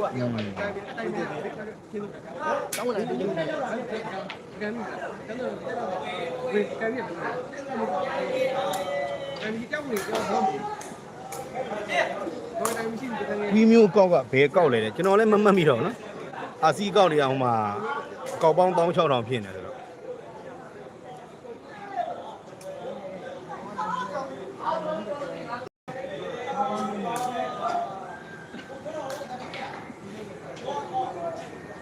တောင်းလာတယ်ဒီလိုကဲကဲကဲဝေကဲရအဲဒီကြောက်နေတော့ဘာလို့တော့တိုင်းမရှိဘူးတကယ်ဝီမျိုးအကောက်ကဘယ်အကောက်လဲတဲ့ကျွန်တော်လည်းမမှတ်မိတော့ဘူးနော်အာစီအကောက်တွေကဟိုမှာအကောက်ပေါင်း16000ဖြစ်နေတယ်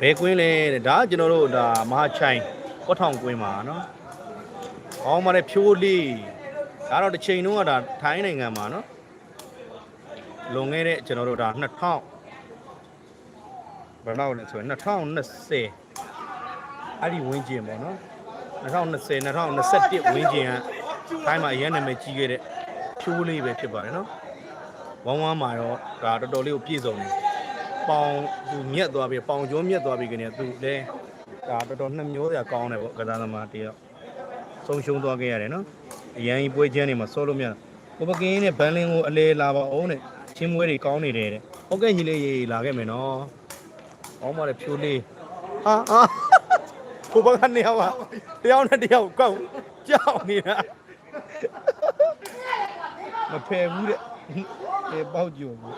ဘယ်ကွင်းလဲတဲ့ဒါကကျွန်တော်တို့ဒါမဟာချိုင်ကော့ထောင်ကွင်းမှာနော်။အောင်းမတဲ့ဖြိုးလေးဒါတော့တစ်ချိန်တုန်းကဒါထိုင်းနိုင်ငံမှာနော်။လွန်ခဲ့တဲ့ကျွန်တော်တို့ဒါ2000ဘယ်လောက်လဲဆိုရင်2020အဲ့ဒီဝင်းကျင်ပေါ့နော်2020 2021ဝင်းကျင်ကထိုင်းမှာအရင်နာမည်ကြီးခဲ့တဲ့ဖြိုးလေးပဲဖြစ်ပါတယ်နော်ဝမ်းဝမ်းမှာတော့ဒါတော်တော်လေးကိုပြည့်စုံတယ် ပေါင်သူမြက်သွားပြီပေါင်ကျော်မြက်သွားပြီကနေသူလဲဒါတော်တော်နှမျိုးစရာကောင်းတယ်ပေါ့ကစားသမားတယောက်ဆုံးရှုံးသွားခဲ့ရတယ်နော်အရန်ကြီးပွဲချမ်းနေမှာစောလို့မရကိုပကင်းနဲ့ဘန်လင်းကိုအလဲလာပါအောင်တဲ့ချင်းမွေးတွေကောင်းနေတယ်တဲ့ဟုတ်ကဲ့ညီလေးရေလာခဲ့မယ်နော်အောင်းပါလေဖြိုးလေးဟာဟာကိုဘကနေယောက်ကတယောက်နဲ့တယောက်ကောက်ကြောက်နေတာမဖယ်ဘူးတဲ့လေပေါက်ကြုံဘူး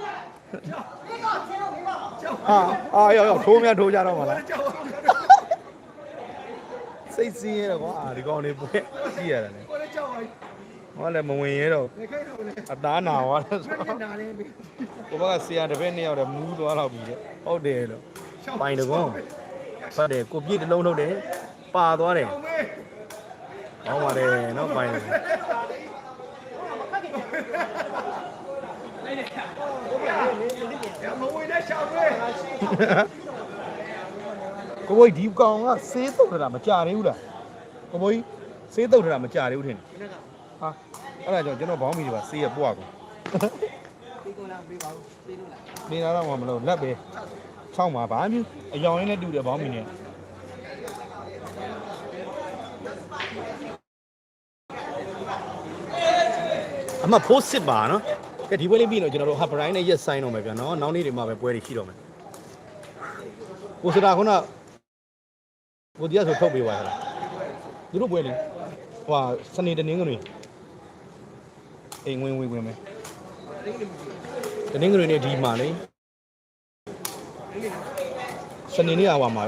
ဟာအာရောက်ရောက်ထိုးများထိုးကြတော့မလားစိတ်စင်းရတော့ကွာဒီကောင်လေးပွဲကြည့်ရတာလေကိုလည်းကြောက်ပါဟောလည်းမဝင်ရဲတော့လေခိုင်းတော့လေအသားနာသွားတယ်ဆိုဆက်နေတာလေပြီကိုဘကဆရာတစ်ပည့်နှစ်ယောက်တည်းမူးသွားတော့ပြီတဲ့ဟုတ်တယ်လို့ပိုင်တကွန်းဟုတ်တယ်ကိုပြည့်တစ်လုံးထုတ်တယ်ပါသွားတယ်အောင်မေးဟောပါတယ်နော်ပိုင်တယ်ရ မဝေးတဲ့ရှောင်းတွေကိုဘိုးဒီကောင်ကဆေးတုတ်ထတာမကြသေးဘူးလားကိုဘိုးကြီးဆေးတုတ်ထတာမကြသေးဘူးထင်တယ်ဟာအဲ့ဒါကြောင့်ကျွန်တော်ဘောင်းမီတွေပါဆေးရပွားကုန်ဒီကောင်လာပေးပါဦးပေးလို့လားနေတာတော့မလို့လက်ပဲ6မှာဘာမျိုးအယောင်ရင်းနဲ့တူတယ်ဘောင်းမီနဲ့အမဖိုးစစ်ပါနော် ကဲဒီပွဲလေးပြီးတော့ကျွန်တော်တို့ဟာဘရိုင်းနဲ့ရက်ဆိုင်တော့မယ်ဗျာနော်နောက်နေ့တွေမှာပဲပွဲတွေရှိတော့မယ်ကိုစတာခုနကိုတရားဆိုထုတ်ပေးပါလားသူတို့ပွဲလေဟိုဟာစနေတနင်္ဂနွေအိမ်ဝင်ဝင်ဝင်မယ်တနင်္ဂနွေနေ့ဒီမှာလေစနေနေ့အဝါမှာ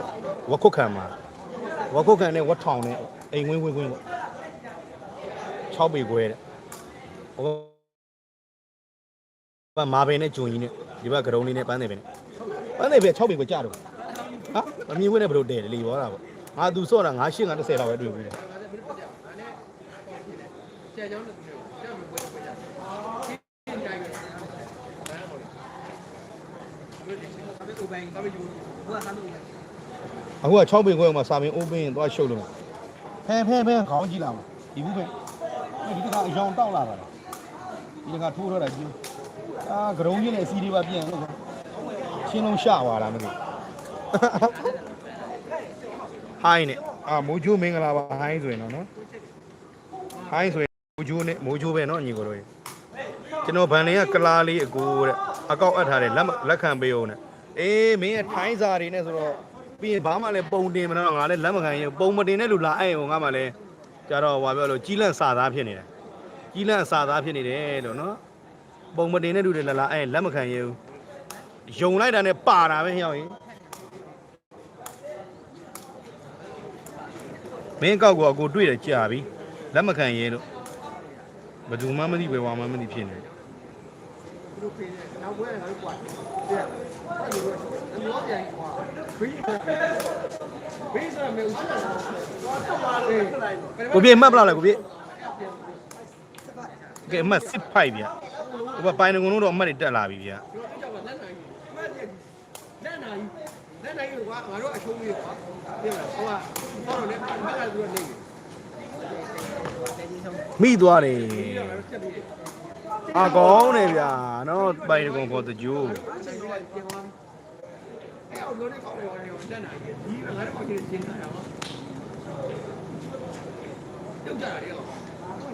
ဝက်ခုတ်ခံမှာဝက်ခုတ်ခံနဲ့ဝက်ထောင်နဲ့အိမ်ဝင်ဝင်ဝင်ပေါ့6ပေခွဲတဲ့ ဟိုကမာပင်နဲ့ဂျုံကြီးနဲ့ဒီဘက်ကဂရုံလေးနဲ့ပန်းနေပင်နဲ့ပန်းနေပဲ6ပေခွဲကြတော့ဟာမမြင်ဝင်နဲ့ဘယ်လိုတဲတယ်လေဘောတာပေါ့ငါသူစော့တာ9 8 9 10လောက်ပဲတွေ့ဘူးလေဆရာကျောင်းလည်းဆရာမပွဲပွဲကြတယ်ဒီတိုင်းပဲဘာလို့လဲဘာလို့ဒီဘိုင်းဘာလို့ယူဘာသာလို့အခုက6ပေခွဲမှာစာပင် open ရင်သွားရှုပ်လို့ဖဲဖဲဖဲခေါင်းကြည့်လာမှာဒီဘူးပဲဒီတကအယောင်တောက်လာပါလားဒီကထိုးတော့တာကြီး အာဂရုံကြီးနဲ့စီးတွေပါပြန်လို့ချင်းလုံးရှပါလားမသိဟိုင်းနဲ့အာမိုးချိုးမင်္ဂလာပါဟိုင်းဆိုရင်တော့နော်ဟိုင်းဆိုရင်မိုးချိုးနဲ့မိုးချိုးပဲနော်ညီကိုတို့ကျွန်တော်ဗန်လင်ကကလာလေးအကိုတဲ့အကောက်အပ်ထားတယ်လက်လက်ခံပေးအောင်နဲ့အေးမင်းရဲ့ထိုင်းစာတွေနဲ့ဆိုတော့ပြီးရင်ဘာမှလည်းပုံတင်မတော့ငါလည်းလက်မခံရင်ပုံမတင်တဲ့လူလာအဲ့ဟိုငါမှလည်းကြတော့ဟိုပြောလို့ကြီးလန့်စာသားဖြစ်နေတယ်ကြီးလန့်စာသားဖြစ်နေတယ်လို့နော် ပုံမတင်တဲ့လူတွေလာလာအဲ့လက်မခံရဘူးယုံလိုက်တာနဲ့ပါတာပဲဟျောက်ရင်မင်းကောက်ကောကိုတွေ့တယ်ကြာပြီလက်မခံရဲလို့ဘယ်သူမှမသိပဲဝါမှမသိဖြစ်နေတယ်သူတို့ဖေးတယ်နောက်ပွဲကငါတို့ကွာတဲ့ဘာလို့လဲအမောပြန်ကွာဘေးဘေးဆိုတော့မေဦးချတာတော့တော့ပါလေကိုပြေမှတ်ပလားလဲကိုပြေကဲအမှတ်စစ်ဖိုက်ဗျ ဟိုဘပိုင်ငုံလုံးတော့အမှတ်တွေတက်လာပြီဗျကြောက်ပါလက်နိုင်လက်နိုင်လက်နိုင်ကွာငါတို့အချုံးလေးကွာပြင်လားဟိုကဟောတော့လေဘက်ကသူကနေနေမိသွားတယ်တယ်ငါတို့ချက်ပြီးတယ်အာကောင်းတယ်ဗျာနော်ပိုင်ကုံပေါ်တကြိုးဆိုင်တော့ပြင်သွားအဲ့အောင်လို့နေကောင်းတယ်လက်နိုင်ဒီငါတို့ကချင်းချင်းတာတော့ကြောက်ကြတာလေကော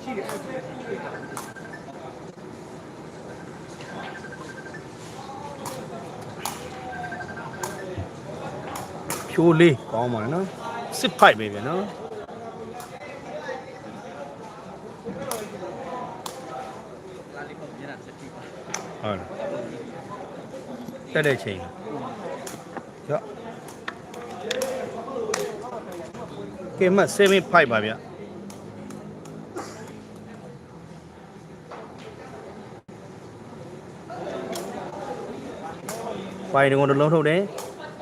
ရှိတယ်အဲ့ ဖြိုးလေးကောင်းပါလေနော်စစ်ဖိုက်ပဲဗျနော်လာလေးပေါ့မျက်နှာစက်ကြည့်ပါဟုတ်လားတက်တဲ့ချိန်ရော့ကဲမ7 5ပါဗျ ပိုင်တကုံတစ်လုံးထုတ်တယ်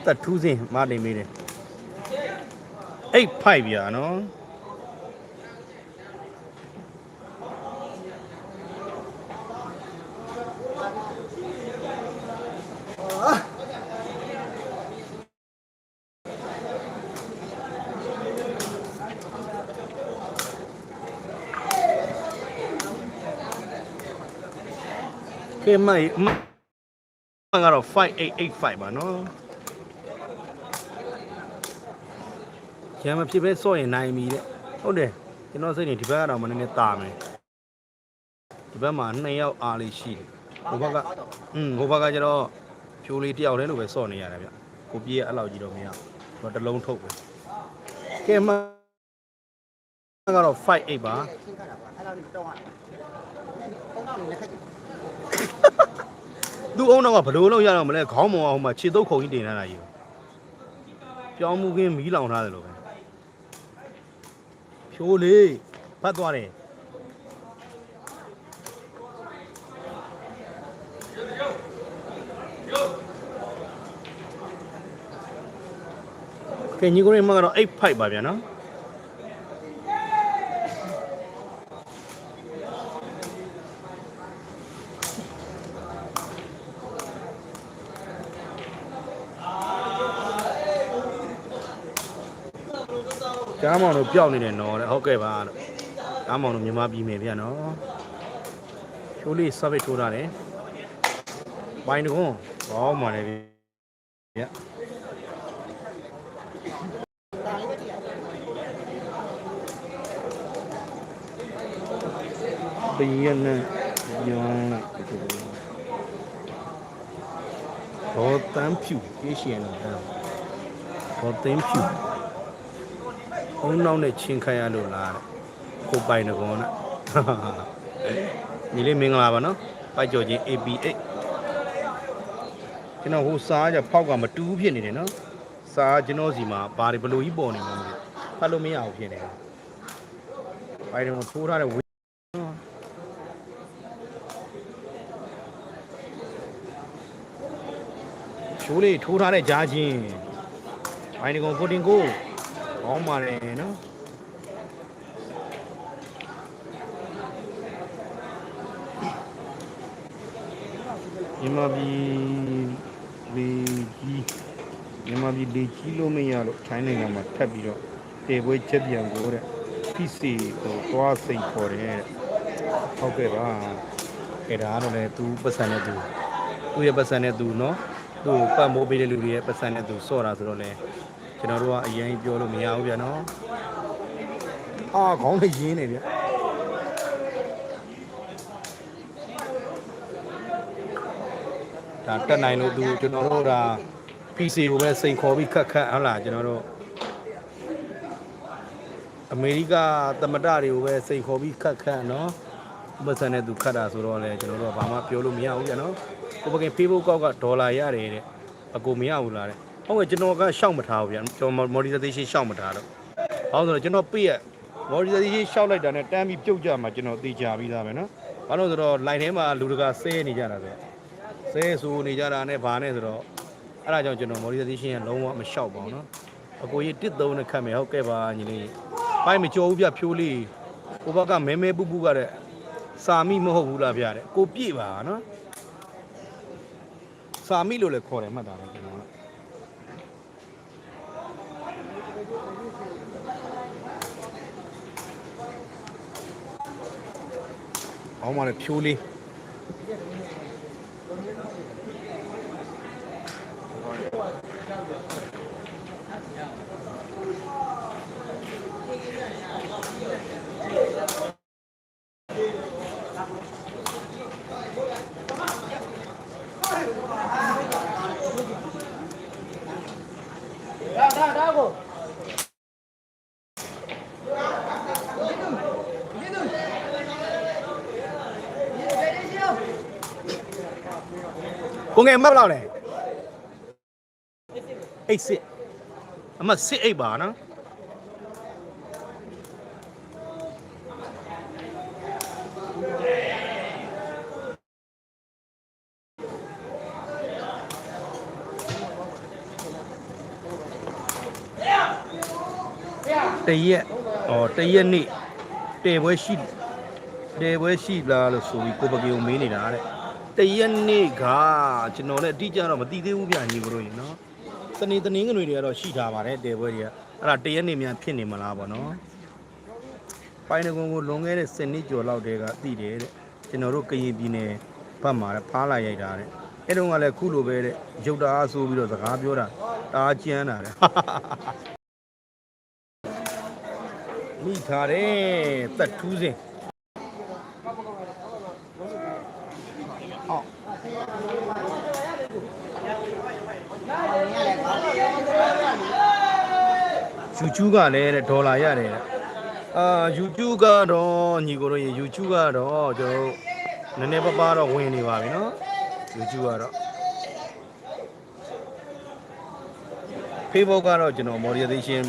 တက်ထူးစင်မတင်မေးတယ်အိတ်ဖိုက်ဗျာနော်ကဲမိုင် မမကတော့5885ပါနော်ကျမ်းမဖြစ်ပဲစော့ရင်နိုင်ပြီတဲ့ဟုတ်တယ်ကျွန်တော်စိတ်နေဒီဘက်ကတော့မနည်းနည်းတာမယ်ဒီဘက်မှာ2ယောက်အားလေးရှိတယ်ဟိုဘက်ကอืมဟိုဘက်ကကျတော့ဖြိုးလေးတယောက်တည်းလို့ပဲစော့နေရတယ်ဗျကိုပြေးအဲ့လောက်ကြီးတော့မရဘူးတော့တစ်လုံးထုတ်ပဲကဲမကတော့58ပါ သူ့အုံတော့ကဘလို့လောက်ရတော့မလဲခေါင်းမောင်အောင်မှခြေတုပ်ခုံကြီးတင်ထားတာကြီးပြောင်းမှုကင်းမီးလောင်ထားတယ်လို့ပဲဖြိုးလေးဖတ်သွားတယ်ကဲညီကိုရမကတော့8 5ပါဗျာနော် ကားမောင်တို့ပျောက်နေတယ်နော်တဲ့ဟုတ်ကဲ့ပါလို့ကားမောင်တို့မြန်မာပြည်မယ်ဗျာနော်ဖြိုးလေးဆပ်စ်ထိုးထားတယ်ပိုင်းတကွန်းဘောင်းမှလည်းဗျာဘယနဲ့ရောင်းလိုက်ဒီလိုဘောတန်းဖြူအေးရှင်တန်းဘောတန်းဖြူဘုံ နောက်နဲ့ချင်းခိုင်းရလို့လားတဲ့ကိုပိုင်တကောနဲ့ညီလေးမင်္ဂလာပါနော်ပိုက်ကြော်ချင်း AP8 ကျွန်တော်ဟိုစားကြဖောက်ကမတူးဖြစ်နေတယ်နော်စားကျွန်တော်စီမှာဘာတွေဘလို့ကြီးပေါ်နေမှန်းမသိဖတ်လို့မရအောင်ဖြစ်နေတယ်ပိုင်တယ်ထိုးထားတဲ့ဝေးချိုးလေးထိုးထားတဲ့ကြားချင်းဘိုင်းဒီကောင်ကိုတင်ကို ကောင်းပါလေနော်မြန်မာပြည်လေကြီးမြန်မာပြည်လေကြီးလို့မရလို့ထိုင်းနိုင်ငံမှာထပ်ပြီးတော့တေပွဲချက်ပြန်ကိုတဲ့ဖိစီကိုသွားစိတ်ခေါ်တယ်တဲ့ဟုတ်ကဲ့ပါအဲ့ဒါကတော့လေသူပတ်စံနဲ့သူသူ့ရဲ့ပတ်စံနဲ့သူเนาะ သူ့ကိုပတ်မိုးပေးတဲ့လူတွေရဲ့ပတ်စံနဲ့သူစော့တာဆိုတော့လေ ကျွန်တော်တို့ကအရင်ပြောလို့မရဘူးဗျာနော်အာခေါင်းလေးရင်းနေဗျဒါတက်နိုင်လို့သူကျွန်တော်တို့ဒါ PC ကိုပဲစိန်ခေါ်ပြီးခက်ခက်ဟုတ်လားကျွန်တော်တို့အမေရိကသမတတွေကိုပဲစိန်ခေါ်ပြီးခက်ခက်နော်ပတ်စံနဲ့သူခတ်တာဆိုတော့လေကျွန်တော်တို့ကဘာမှပြောလို့မရဘူးဗျာနော်ကိုပကင် Facebook ကောက်ကဒေါ်လာရတယ်တဲ့အကိုမရဘူးလားတဲ့ ဟုတ်ကဲ့ကျွန်တော်ကရှောက်မထားဘူးဗျာကျွန်တော် monetization ရှောက်မထားတော့ဟောဆိုတော့ကျွန်တော်ပြည့်ရ monetization ရှောက်လိုက်တာနဲ့တန်းပြီးပြုတ်ကြမှာကျွန်တော်သိကြပြီးသားပဲနော်ဘာလို့ဆိုတော့ line ထဲမှာလူတကာဆဲနေကြတာဆိုဆဲဆိုနေကြတာနဲ့ဘာနဲ့ဆိုတော့အဲ့ဒါကြောင့်ကျွန်တော် monetization ကလုံးဝမရှောက်ပါဘူးနော်အကိုကြီးတစ်သုံးနဲ့ခတ်မယ်ဟုတ်ကဲ့ပါညီလေးပိုင်းမကြောဘူးဗျဖြိုးလေးဟိုဘက်ကမဲမဲပူပူကတဲ့စာမိမဟုတ်ဘူးလားဗျတဲ့ကိုပြည့်ပါနော်စာမိလို့လည်းခေါ်တယ်မှတ်တာပဲကျွန်တော် ကအောင်းမ ကိုငယ်မှတ်ဘယ်လောက်လဲအိတ်စစ်အမစစ်အိတ်ပါနော်တရက်ဩတရက်နေ့တေပွဲရှိတေပွဲရှိလားလို့ဆိုပြီးကိုပကေကိုမေးနေတာတဲ့ တရက်နေ့ကကျွန်တော်လည်းအတိအကျတော့မသိသေးဘူးဗျညီကိုတို့ရေနော်တနေ့တနင်္ဂနွေတွေကတော့ရှိထားပါတယ်တေပွဲတွေကအဲ့ဒါတရက်နေ့များဖြစ်နေမလားပေါ့နော်ပိုင်းတကုံကိုလွန်ခဲ့တဲ့7နှစ်ကျော်လောက်တည်းကအသိတယ်တဲ့ကျွန်တော်တို့ကရင်ပြည်နယ်ဘက်မှာလည်းဖားလာရိုက်တာတဲ့အဲ့တုန်းကလည်းခုလိုပဲတဲ့ရုပ်တအားဆိုးပြီးတော့စကားပြောတာတအားကြမ်းတာတဲ့မိထားတယ်သက်ထူးစင် ယူချူကလည်းတဲ့ဒေါ်လာရတယ်တဲ့အာယူချူကတော့ညီကိုတို့ရေယူချူကတော့ကျွန်တော်တို့နည်းနည်းပါးပါးတော့ဝင်နေပါပြီနော်ယူချူကတော့ Facebook ကတော့ကျွန်တော် monetization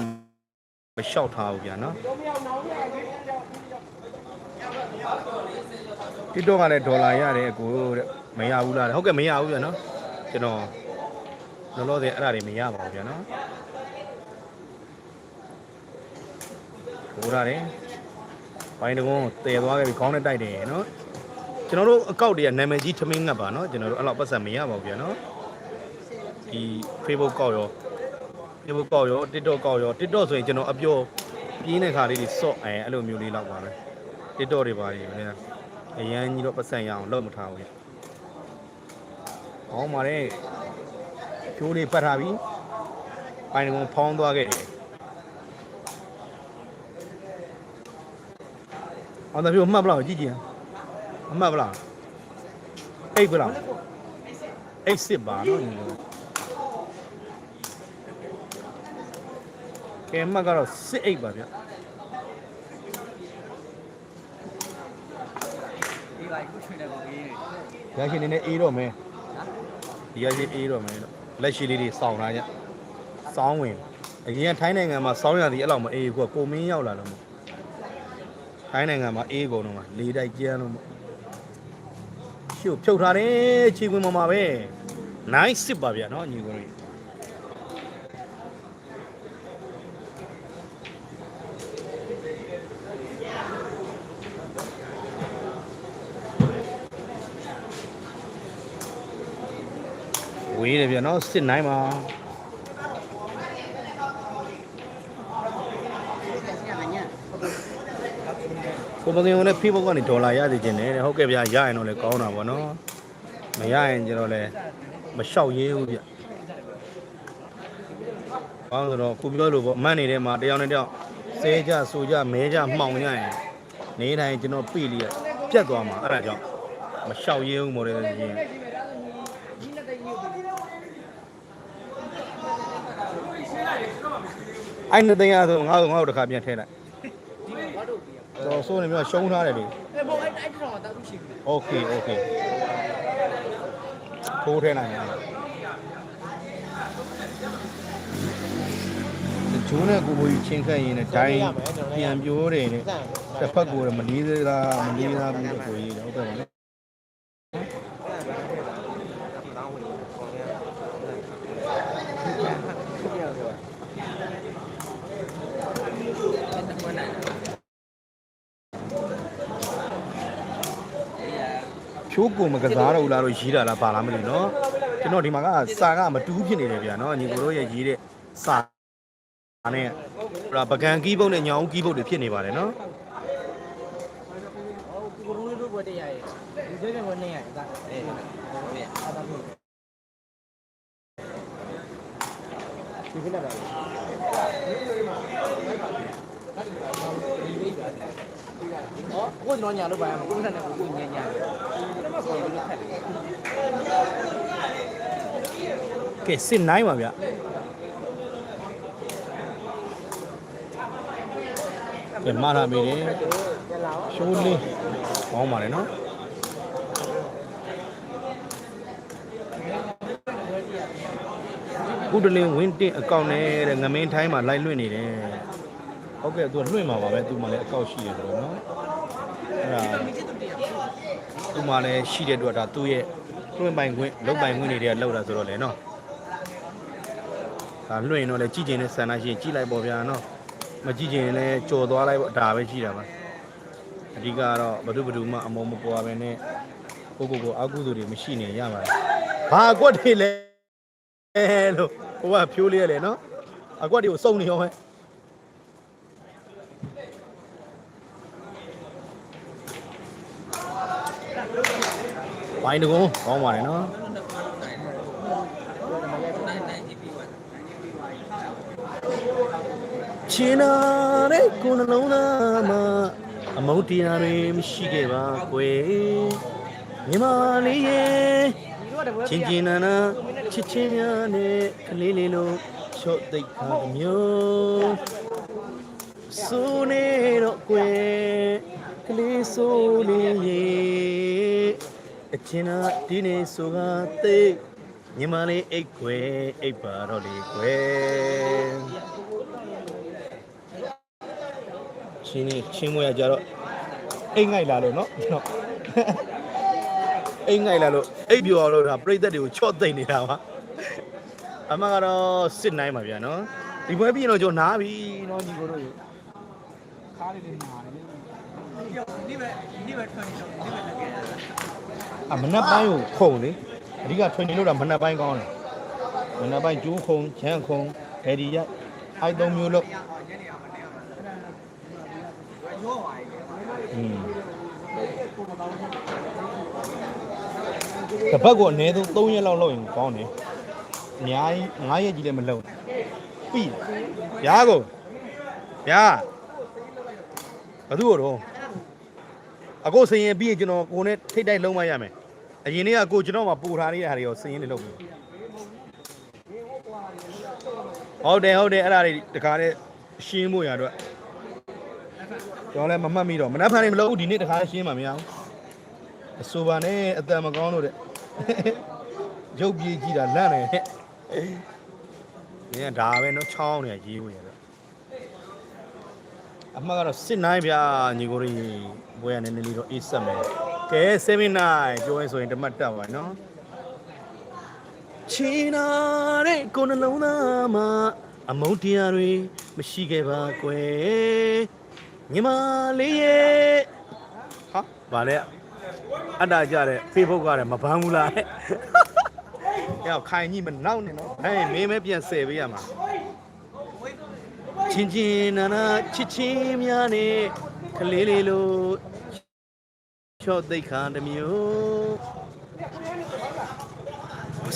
မလျှောက်ထားဘူးဗျာနော် TikTok ကလည်းဒေါ်လာရတယ်အကိုတဲ့မရဘူးလားတဲ့ဟုတ်ကဲ့မရဘူးဗျာနော်ကျွန်တော်လောလောဆယ်အဲ့ဒါတွေမရပါဘူးဗျာနော် ဟိုရတယ်ဘိုင်းတကုန်းတည်သွားခဲ့ပြီခေါင်းနဲ့တိုက်တယ်နော်ကျွန်တော်တို့အကောက်တွေကနာမည်ကြီးထမင်းငတ်ပါနော်ကျွန်တော်တို့အဲ့လောက်ပတ်စံမရပါဘူးဗျာနော်ဒီ Facebook ကောက်ရော Facebook ကောက်ရော TikTok ကောက်ရော TikTok ဆိုရင်ကျွန်တော်အပြောပြင်းတဲ့ခါလေးတွေစော့အဲအဲ့လိုမျိုးလေးလောက်ပါပဲ TikTok တွေပါနေတယ်အရန်ကြီးတော့ပတ်စံရအောင်လုပ်မထားဘူး။ဟောင်းပါလေကျိုးလေးပတ်ထားပြီ။ပိုင်းကောင်ဖောင်းသွားခဲ့တယ်။ အောင်တယ်ပြမှတ်ပလားကြည့်ကြည့်။အမှတ်ပလား။အိတ်ပလား။အိတ်စစ်ပါနော်ညီတို့။ကဲမှတ်ကတော့စစ်အိတ်ပါဗျ။ဒီပါခုချွေနေကိုကြီးရရှိနေနေအေးတော့မယ်ဒီရရှိအေးတော့မယ်တော့လက်ရှိလေးတွေစောင်းလာကြစောင်းဝင်အရင်ကထိုင်းနိုင်ငံမှာစောင်းရသည်အဲ့လောက်မအေးဘူးကကိုမင်းရောက်လာတော့မ ထိုင်းနိုင်ငံမှာအေးကုန်တော့မှာလေတိုက်ကျန်းလို့မရှုပ်ဖြုတ်ထားတယ်ခြေခွင်ပေါ်မှာပဲ nice စစ်ပါဗျာနော်ညီကောင်ကြီးဝေးတယ်ဗျာနော်စစ်နိုင်ပါ ကိုမကင်ကလည်း Facebook ကနေဒေါ်လာရသေးခြင်းနဲ့တဲ့ဟုတ်ကဲ့ဗျာရရင်တော့လည်းကောင်းတာပေါ့နော်မရရင်ကျတော့လည်းမလျှောက်ရေးဘူးဗျဘာလို့လဲဆိုတော့ခုပြောလို့ပေါ့အမှန်နေတဲ့မှာတယောက်နဲ့တယောက်စဲကြဆူကြမဲကြမှောင်ကြရင်နေတိုင်းကျွန်တော်ပြိလိရပြတ်သွားမှာအဲ့ဒါကြောင့်မလျှောက်ရေးဘူးမို့လေကြီးအဲ့နှစ်သိန်းရဆိုငါ့ကိုငါ့ကိုတစ်ခါပြန်ထည့်လိုက်ဒီဘာ တို့ပြရ တော်ဆိုးနေမျိုးရှုံးထားတယ်လေ အဲဘောအဲ့အဲ့တော့တာသူရှိပြီ โอเคโอเคထိုးထဲနိုင်တယ်ဂျိုးနဲ့ကိုဘိုကြီးချင်းခတ်ရင်လည်းဒိုင်းပြန်ပြိုးတယ်နဲ့တစ်ဖက်ကိုလည်းမလေးသေးလားမလေးလားဘူးကိုကြီးဟုတ်တယ်ပါ ကိုမကစားတော့ဘူးလားလို့ရေးတာလားပါလားမသိဘူးနော်ကျွန်တော်ဒီမှာကစာကမတူးဖြစ်နေတယ်ဗျာနော်ညီကိုတို့ရဲ့ရေးတဲ့စာနဲ့ပကံကီးပုတ်နဲ့ညောင်ကီးပုတ်တွေဖြစ်နေပါတယ်နော်ဟိုကိုရုံးလေးတို့ဘွက်တရားရဲ့ဒီကျတဲ့ဘွက်နဲ့ရတာအဲဟုတ်ပြီအာသာမျိုးဒီကိလာပါ နော်ကိုယ်တော့ညာလို့ပါရမှာကိုယ်နဲ့လည်းကိုယ်ညာညာဆိုတော့လည်းခက်တယ်ကဲစစ်နိုင်ပါဗျကဲမာလာမေတယ်ရှိုးလေးကောင်းပါတယ်နော်ကုတလင်းဝင်းတင့်အကောင့်နဲ့ငမင်းထိုင်းမှာလိုက်လွှင့်နေတယ် ဟုတ်ကဲ့သူကလွှင့်မှာပါပဲသူမှလည်းအကောင့်ရှိတယ်ဆိုတော့နော်အဲ့ဒါသူမှလည်းရှိတဲ့အတွက်ဒါသူ့ရဲ့လွှင့်ပိုင်ခွင့်လုတ်ပိုင်ခွင့်တွေတည်းလောက်တာဆိုတော့လေနော်ဒါလွှင့်ရင်တော့လေကြည့်ကျင်တဲ့ဆန္ဒရှိရင်ကြည့်လိုက်ပေါ့ဗျာနော်မကြည့်ကျင်ရင်လည်းကြော်သွားလိုက်ပေါ့ဒါပဲရှိတာပါအဓိကကတော့ဘဒုဘဒုမှအမောမပွားပဲနဲ့ကိုကိုကိုအကုသိုလ်တွေမရှိနေရပါတယ်ဘာအကွက်တွေလဲလို့ဟိုကဖြိုးလေးရလေနော်အကွက်တွေကိုစုံနေရောဟဲ့ ဘိုင်းတကုန်းကောင်းပါတယ်နော်ချင်နာတဲ့ကိုယ်နှလုံးသားမှာအမုန်းတရားတွေမရှိခဲ့ပါကွယ်ညီမလေးရဲ့ချင်းချင်းနာနာချစ်ချင်းများနဲ့ကလေးလေးလိုချော့သိပ်ခါတစ်မျိုးဆိုနေတော့ကွယ်ကလေးဆိုလေးရဲ့ အချင်းနာဒီနေ့ဆိုကသိပ်ညီမလေးအိတ်ကွယ်အိတ်ပါတော့လေကွယ်ချင်းနေချင်းမွေးရကြတော့အိမ်ငိုက်လာလို့နော်နော်အိမ်ငိုက်လာလို့အိပ်ပြောလို့ဒါပြိသက်တွေကိုချော့သိမ့်နေတာပါအမကတော့စစ်နိုင်ပါဗျာနော်ဒီပွဲပြီးရင်တော့ကျွန်တော်နားပြီနော်ညီကိုတို့ရေခါးလေးလေးမှာတယ် အမနက်ပိုင်းကိုခုံလေအဓိကထွင်နေလို့တာမနက်ပိုင်းကောင်းတယ်မနက်ပိုင်းကျိုးခုံချမ်းခုံဒယ်ဒီရိုက်အိုက်သုံးမျိုးလို့อืมတစ်ပတ်ကိုအနည်းဆုံး3ရက်လောက်လုပ်ရင်ကောင်းတယ်အများကြီး9ရက်ကြီးလည်းမလုပ်ပြီးဗျာကိုဗျာဘာသူ့တော့ အခုစရင်ပြီးရင်ကျွန်တော်ကိုနဲ့ထိတ်တိုက်လုံးမရမယ်အရင်နေ့ကကိုကျွန်တော်မှပူထားနေတဲ့ဟာတွေရောစရင်တွေလုပ်ပြီဟုတ်တယ်ဟုတ်တယ်အဲ့ဒါတွေတခါတည်းရှင်းဖို့ရတော့ကျွန်တော်လည်းမမှတ်မိတော့မနှက်ဖန်နေမလုပ်ဘူးဒီနေ့တခါတည်းရှင်းမှမရဘူးအဆိုပါနဲ့အတန်မကောင်းလို့တဲ့ရုပ်ပြေးကြည့်တာလန့်နေတဲ့နင်ကဒါပဲနော်ချောင်းနေရေးဖို့ရတော့ အမှကတော့စစ်နိုင်ဗျာညီကိုရီဘွဲရနေနေလေးတော့အေးဆက်မယ်ကဲ79ပြောရင်ဆိုရင်တမတ်တက်ပါနော်ချီနာတဲ့ကိုယ်နှလုံးသားမှာအမုန်းတရားတွေမရှိခဲ့ပါကွယ်ညီမလေးရဲ့ဟာဗာလဲအတ္တကြတဲ့ Facebook ကလည်းမပန်းဘူးလားရောက်ခိုင်ကြီးမနောက်နဲ့နော်ဟဲ့မင်းမဲပြန်ဆယ်ပေးရမှာ ချင်းချင်းနာနာချစ်ချင်းများနဲ့ကလေးလေးလိုချော့သိတ်ခါတစ်မျိုး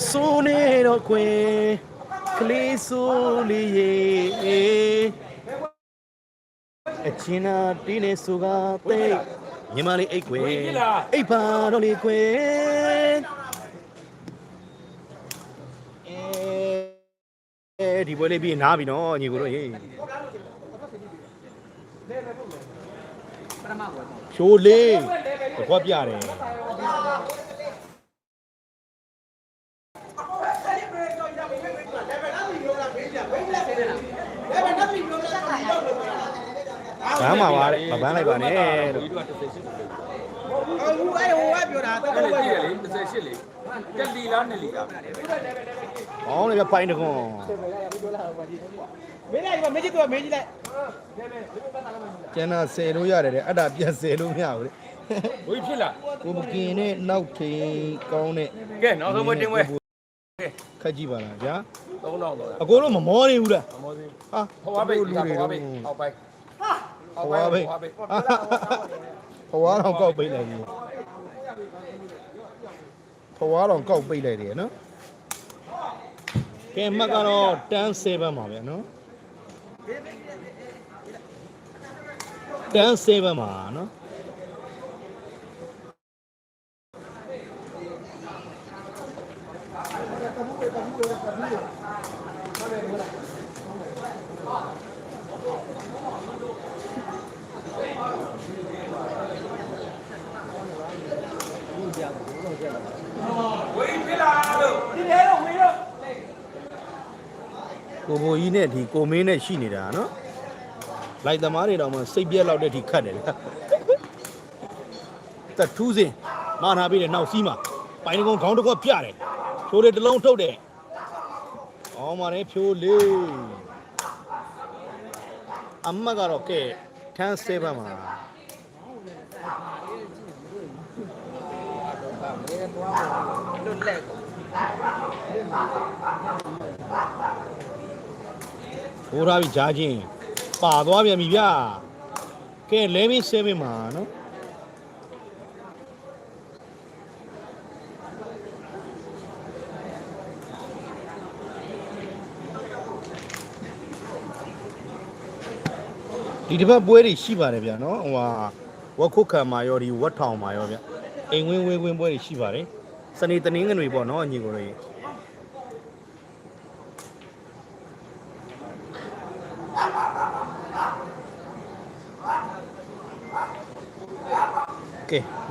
ဆိုနေတော့ကွယ်ကလေးဆိုလေးရဲ့အချင်းနာတင်းနေဆိုကသိတ်ညီမလေးအိတ်ကွယ်အိတ်ပါတော့လေကွယ် အဲဒီပွဲလေးပြီးရင်နားပြီနော်ညီကိုတို့ဟေးပထမကွာရှိုးလေးတကွက်ပြတယ်ဘာမှပါတဲ့မပန်းလိုက်ပါနဲ့လို့ဒီကတစ်စိတ်ရှိတယ်အခုအဲ့ဟိုကပြောတာတော့အဲ့ဘယ်လေလိုကြည့်ရလေတစ်စိတ်ရှိလေတက်လီလားနဲ့လီလား။ အောင်းလည်းပိုင်တကွန်မင်းလိုက်မင်းကြီးတော့မင်းကြီးလိုက်ကျန်တာဆယ်လို့ရတယ်တဲ့အဲ့ဒါပြန်ဆယ်လို့မရဘူးလေဘိုးဖြစ်လား။ကိုမกินနဲ့နောက်ထိန်ကောင်းတဲ့ကဲနောက်ဆုံးမတင်ဝဲခက်ကြည့်ပါလားဗျာသုံးတော့တော့။အကိုတော့မမောနေဘူးလားမောသေး။ဟာဟောဝါဘေးလူဟောတွေဝါတော့ဘေးဟောပိုက်ဟွာဘေးဟွာတော့ကောက်ပိတ်လိုက်ပြီ။ဟွာတော့ကောက်ပိတ်လိုက်တယ်နော်။ ကဲမှတ်ကတော့107ပါဗျာနော်107ပါနော်ဝိဖိလာလို့ဒီလေ ကိုဘိုကြီးနဲ့ဒီကိုမင်းနဲ့ရှိနေတာနော်လိုက်သမားတွေတော့မှစိတ်ပြက်လောက်တဲ့ဒီခတ်တယ်ဗျတထူးစင်မာထားပြီးတဲ့နောက်စီးမှာပိုင်တကုံခေါင်းတစ်ခွက်ပြတယ်ချိုးတွေတစ်လုံးထုတ်တယ်အော်မာနေဖြိုးလေးအမကတော့ကဲခန်းစေးပါမှာမဲသွားလွတ်လက်ကို ဟိုးထားပြီးကြားချင်းပါသွားပြန်ပြီဗျကဲလဲပြီးဆဲပြီးမှာနော်ဒီတစ်ပတ်ပွဲတွေရှိပါတယ်ဗျာနော်ဟိုဟာဝက်ခုတ်ခံမာရောဒီဝက်ထောင်မာရောဗျအိမ်ဝင်းဝင်းဝင်းပွဲတွေရှိပါတယ်စနေတနင်္ဂနွေပေါ့နော်ညီကိုတွေ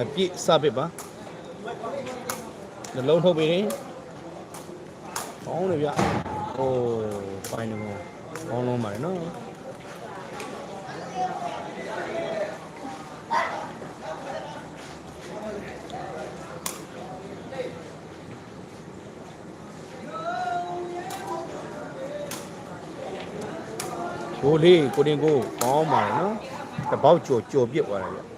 ကဲမပြည့်စပစ်ပါနှလုံးထုတ်ပြီးရင်ကောင်းတယ်ဗျဟိုပိုင်းနေကောကောင်းလုံးပါတယ်နော်ဘိုးလေးကိုတင်ကိုကောင်းပါတယ်နော်တပေါက်ကြော်ကြော်ပြစ်သွားတယ်ဗျ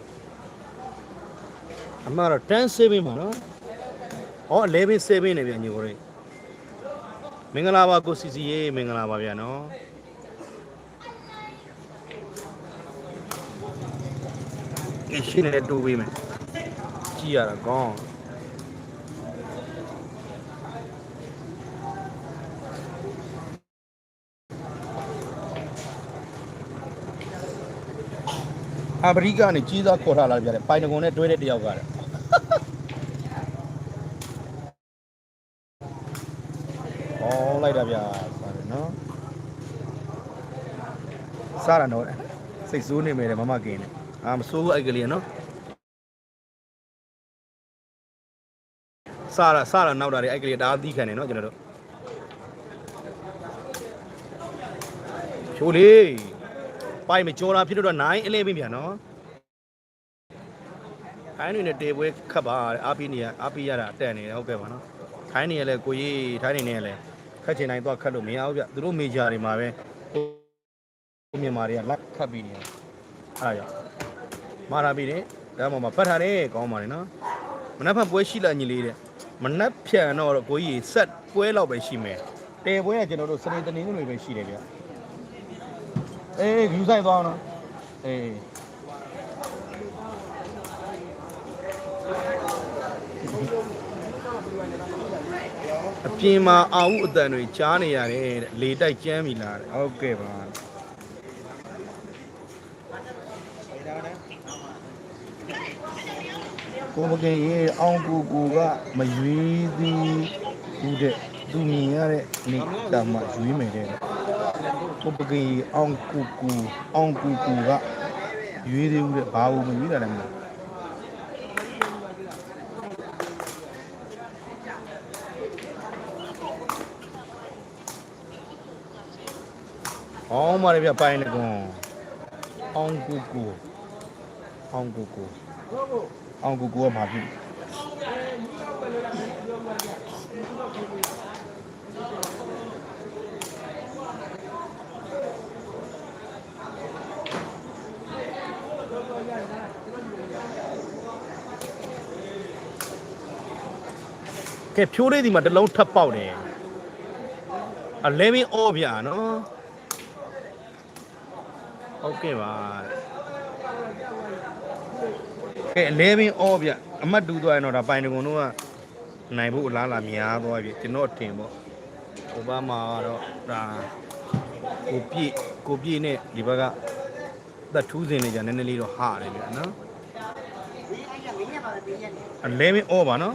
အမှန်တော့10 7ပါနော်။ဟော11 7နေပြန်ညီကိုရေ။မင်္ဂလာပါကိုစီစီရေမင်္ဂလာပါဗျာနော်။ဒီရှင်းနေတူပေးမယ်။ကြည့်ရတာကောင်း အာဖရိကနေကြီးစားခေါ်ထားလာကြတယ်ပိုင်တကွန်နဲ့တွဲတဲ့တယောက်ကတဲ့ဟောလိုက်တာဗျာစားတယ်နော်စားရတော့စိတ်ဆိုးနေမယ်တဲ့မမကင်းနဲ့အာမဆိုးဘူးအဲ့ကလေးနော်စားရစားရနောက်တာတွေအဲ့ကလေးဒါအသီးခံနေနော်ကျွန်တော်တို့ချိုးလေး ပိုင်မကြောတာဖြစ်တော့9 11ပြန်နော်ခိုင်းနေနဲ့တေပွဲခတ်ပါအားပေးနေရအားပေးရတာတက်နေတယ်ဟုတ်ကဲ့ပါနော်ခိုင်းနေရလဲကိုကြီးထိုင်းနေနေရလဲခတ်ချင်တိုင်းသွားခတ်လို့မရဘူးဗျသူတို့မေဂျာတွေမှာပဲကိုမြန်မာတွေကလက်ခတ်ပြီးနေတယ်အားရမာတာပြီးတယ်ဒါမှမပတ်ထားတယ်ကောင်းပါလေနော်မနက်ဖက်ပွဲရှိလာညီလေးတဲ့မနက်ဖြန်တော့ကိုကြီးဆက်ပွဲလောက်ပဲရှိမယ်တေပွဲကကျွန်တော်တို့စနေတနင်္ဂနွေပဲရှိတယ်ဗျ အေးဂယူဆိုင်သွားအောင်နော်အေးအပြင်မှာအာဟုအတန်တွေကြားနေရတယ်တဲ့လေတိုက်ကျမ်းပြီလားတဲ့ဟုတ်ကဲ့ပါကိုမကင်ရေအောင်ကူကူကမရွေးသည်ဘူးတဲ့သူမြင်ရတဲ့နေတမှာရွေးမယ်တဲ့ ပုပ္ပကေအောင်ကူကူအောင်ကူကူကရွေးသေးဘူးတဲ့ဘာဘူးမရွေးတာလည်းမဟုတ်အောင်ပါလေဗျပိုင်နေကွန်အောင်ကူကူအောင်ကူကူအောင်ကူကူကမှာပြီ ကဲဖြိုးလေးဒီမှာတစ်လုံးထပ်ပေါက်တယ်အလဲမင်းအော်ဗျာနော်ဟုတ်ကဲ့ပါကဲအလဲမင်းအော်ဗျအမတ်တူသွားရင်တော့ဒါပိုင်တကုံတို့ကနိုင်ဖို့အလားလာများသွားပြီကျွန်တော်အထင်ပေါ့အိုဘားမာကတော့ဒါကိုပြည့်ကိုပြည့်နဲ့ဒီဘက်ကသက်ထူးစင်နေကြနည်းနည်းလေးတော့ဟာတယ်ဗျာနော်အလဲမင်းအော်ပါနော်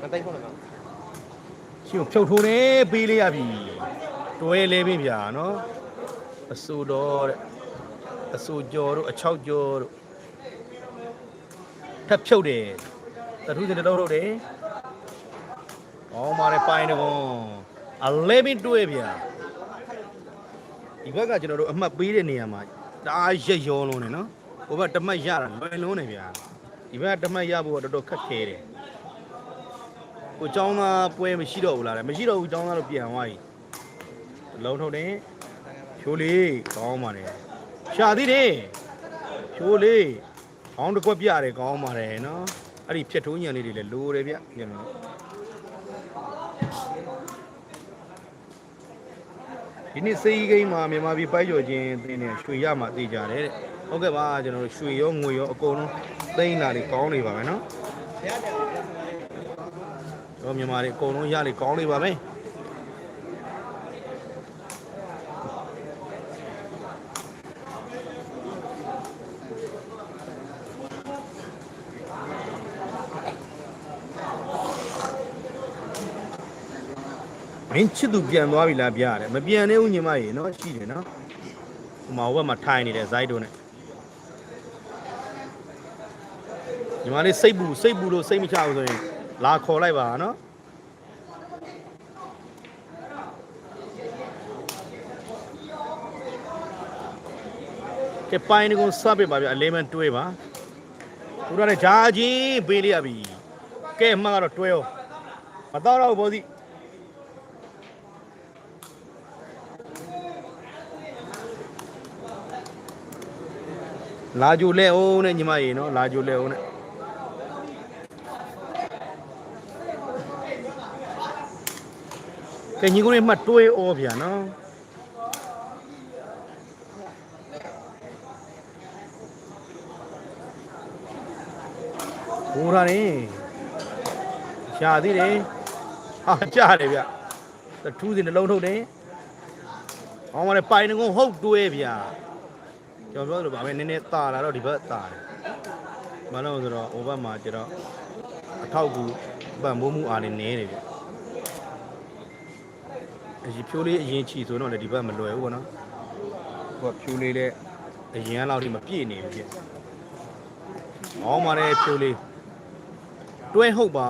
မသိဘူးလားရှင်ကိုဖြုတ်ထိုးတယ်ပေးလိုက်ရပြီတွဲလဲပြီဗျာနော်အဆူတော့တဲ့အအစိုးကြော်တို့အချောက်ကြော်တို့ထပ်ဖြုတ်တယ်တထူးစင်တော့ထုတ်တယ်ကောင်းပါတယ်ပိုင်းတကွန်အလဲဘင်းတွဲဗျာဒီဘက်ကကျွန်တော်တို့အမှတ်ပေးတဲ့နေရာမှာတအားရက်ရောလုံးနေနော်ဟိုဘက်တမတ်ရတာလွယ်လုံးနေဗျာ ဒီဘက်တမတ်ရဖို့တော့တော်တော်ခက်ခဲတယ်ဟိုចောင်းသားပွဲမရှိတော့ဘူးလားမရှိတော့ဘူးចောင်းသားတော့ပြန်သွားပြီလုံးထုတ်တယ်ချိုးလေးကောင်းပါတယ်ရှာသေးတယ်ချိုးလေးခေါင်းတစ်ခွက်ပြတယ်ကောင်းပါတယ်နော်အဲ့ဒီဖြတ်ထိုးညံလေးတွေလည်းလိုတယ်ဗျပြန်တော့ဒီနေ့စေးကြီးကိန်းမှာမြန်မာပြည်ပိုက်ကျော်ခြင်းအသင်းနဲ့ရွှေရမှာတည်ကြတယ်တဲ့ ဟုတ်ကဲ့ပါကျွန်တော်တို့ရွှေရောငွေရောအကုန်လုံးသိန်းလာလေးကောင်းနေပါမယ်နော်ကျွန်တော်မြန်မာတွေအကုန်လုံးရလေးကောင်းနေပါမယ်မင်းချစ်သူပြန်သွားပြီလားပြရတယ်မပြန်သေးဘူးညီမရေနော်ရှိတယ်နော်ဟိုမှာဟိုဘက်မှာထိုင်နေတဲ့ဇိုက်တို့နဲ့ ညီမလေးစိတ်ပူစိတ်ပူလို့စိတ်မချဘူးဆိုရင်လာခေါ်လိုက်ပါနော်ကဲပိုင်းကုန်းစပ်ပြပါဗျအလေးမန်တွဲပါသူရတဲ့ဂျာချင်းပေးလိုက်ရပြီကဲမှကတော့တွဲရောမတော့တော့ဘောစီလာကြိုလဲအောင်နဲ့ညီမရေနော်လာကြိုလဲအောင်နဲ့ ကဲညီကိုလေးမှတ်တွေးဩဗျာနော်ဟိုရာနေရှာသေးတယ်ဟာကြားတယ်ဗျသထူးစင်နှလုံးထုတ်တယ်ဟောင်းမလည်းပိုင်ငုံဟုတ်တွေးဗျာကျွန်တော်ပြောသလိုပါပဲနည်းနည်းတာလာတော့ဒီဘက်တာတယ်။ဘာလို့လဲဆိုတော့ဟိုဘက်မှာကျတော့အထောက်ကူပံ့ပိုးမှုအားလည်းနည်းတယ်ဗျ။ အရင်ဖြိုးလေးအရင်ချီဆိုတော့လည်းဒီဘက်မလွယ်ဘူးပေါ့နော်။ဟိုကဖြိုးလေးလည်းအရင်ကလောက်ထိမပြည့်နေဘူးဗျ။ဟောင်းมาတဲ့ဖြိုးလေးတွဲဟုတ်ပါ